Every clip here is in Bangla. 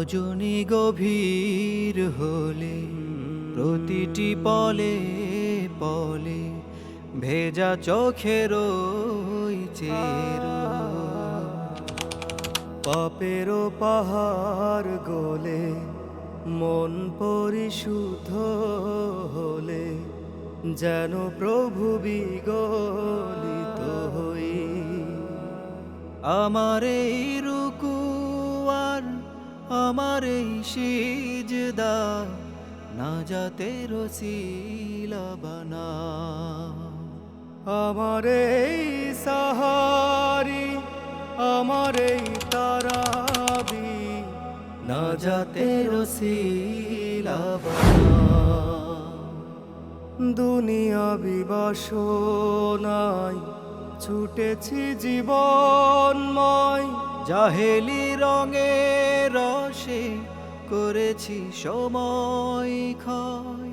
রজনী গভীর হলে প্রতিটি পলে পলে ভেজা চোখের চের পাপেরও পাহাড় গোলে, মন পরিশুদ্ধ হলে, যেন প্রভু বিগলিত হই। আমার এই রুকু আর আমার এই সিজদা, না যাতে রসিলা আমার এই সাহারি, আমার এই না যাতে রসিলা বানা দুনিয়া বিবাসনায় ছুটেছি জীবনময়। জাহেলি রঙে রসে করেছি সময় ক্ষয়।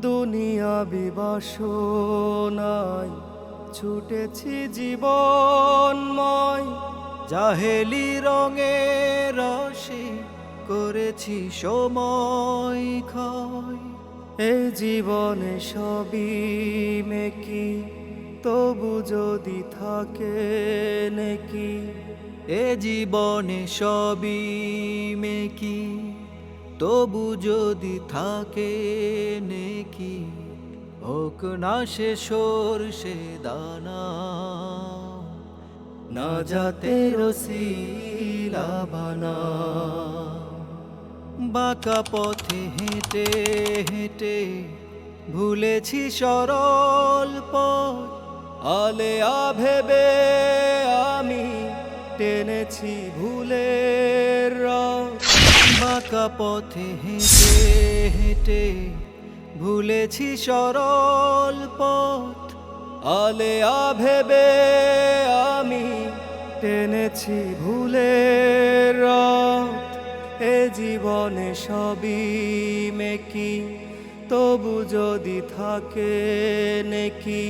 দুনিয়া বিবাসনায় ছুটেছি জীবনময়। জাহেলি রঙে রসে করেছি সময় ক্ষয়। এ জীবনে সবই মেকি তবু যদি থাকে নেকি, এ জীবনে সবই মেকি তবু যদি থাকে নেকি, হোক না সে সে দানা। না যাতে রসিলা বানা। বাঁকা পথে হেঁটে হেঁটে। ভুলেছি সরল পথ, আলে ভেবে আমি টেনেছি ভুলের বাঁকা পথে হেঁটে হেঁটে। ভুলেছি সরল পথ, আলে ভেবে আমি টেনেছি ভুলের এ জীবনে সবই মেকি, তবু যদি থাকে নেকি,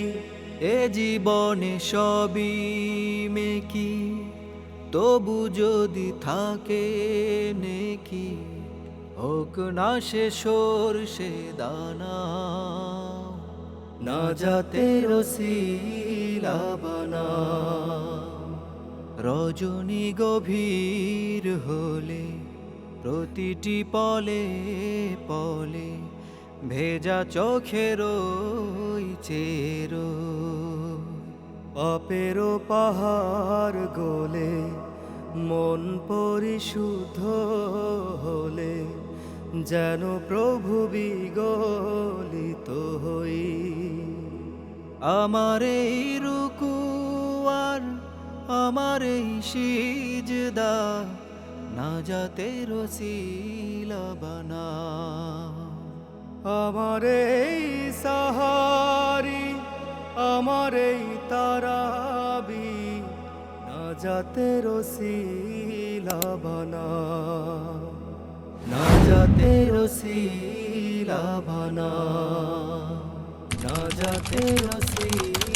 এ জীবনে সবই মেকি, তবু যদি থাকে নেকি, হোক না সে সে দানা, না যাতে রসিলা বানা রজনী গভীর হলে প্রতিটি পলে পলে ভেজা চোখের চের পাহাড় গোলে মন পরিশুদ্ধ হলে যেন প্রভু বিগলিত হই। আমার এই রুকু আর আমার এই সিজদা না যাতে রসিলা বানা। আমার এই সাহারি, আমার এই তারাবি, না যাতে রসিলা বানা। না যাতে রসিলা বানা। না যাতে রসিলা